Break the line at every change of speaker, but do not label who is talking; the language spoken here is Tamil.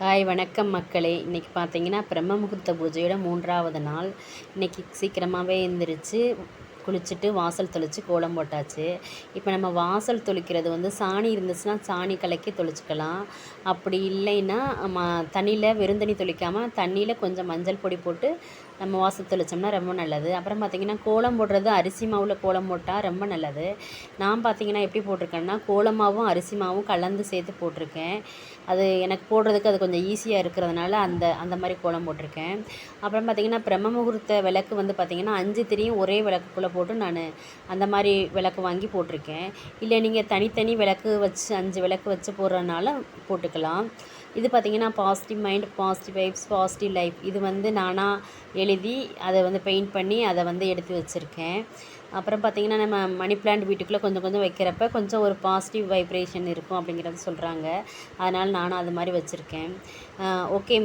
ஹாய் வணக்கம் மக்களே. இன்றைக்கி பார்த்தீங்கன்னா பிரம்ம முகூர்த்த பூஜையோட மூன்றாவது நாள். இன்றைக்கி சீக்கிரமாகவே எழுந்திரிச்சு குளிச்சுட்டு வாசல் தொளிச்சு கோலம் போட்டாச்சு. இப்போ நம்ம வாசல் தொளிக்கிறது வந்து சாணி இருந்துச்சுன்னா சாணி கலக்கி தொளிச்சுக்கலாம். அப்படி இல்லைன்னா ம தண்ணியில் வெறுந்தண்ணி தொளிக்காமல் தண்ணியில் கொஞ்சம் மஞ்சள் பொடி போட்டு நம்ம வாசல் தெளித்தோம்னா ரொம்ப நல்லது. அப்புறம் பார்த்திங்கன்னா கோலம் போடுறது அரிசி மாவில் கோலம் போட்டால் ரொம்ப நல்லது. நான் பார்த்திங்கன்னா எப்படி போட்டிருக்கேன்னா கோலமாகவும் அரிசி மாவும் கலந்து சேர்த்து போட்டிருக்கேன். அது எனக்கு போடுறதுக்கு அது கொஞ்சம் ஈஸியாக இருக்கிறதுனால அந்த அந்த மாதிரி கோலம் போட்டிருக்கேன். அப்புறம் பார்த்திங்கன்னா பிரம்ம முகூர்த்த விளக்கு வந்து பார்த்திங்கன்னா அஞ்சு திரியும் ஒரே விளக்குக்குள்ளே போட்டு நான் அந்த மாதிரி விளக்கு வாங்கி போட்டிருக்கேன். இல்லை நீங்கள் தனித்தனி விளக்கு வச்சு அஞ்சு விளக்கு வச்சு போடுறதுனால போட்டுக்கலாம். இது பார்த்திங்கன்னா positive mind positive vibes positive life இது வந்து நானாக எழுதி அதை வந்து பெயிண்ட் பண்ணி அதை வந்து எடுத்து வச்சுருக்கேன். அப்புறம் பார்த்திங்கன்னா நம்ம மணி பிளான்ட் வீட்டுக்குள்ளே கொஞ்சம் கொஞ்சம் வைக்கிறப்ப கொஞ்சம் ஒரு பாசிட்டிவ் வைப்ரேஷன் இருக்கும் அப்படிங்கிறது சொல்கிறாங்க அதனால் நானும் அது மாதிரி வச்சுருக்கேன். ஓகே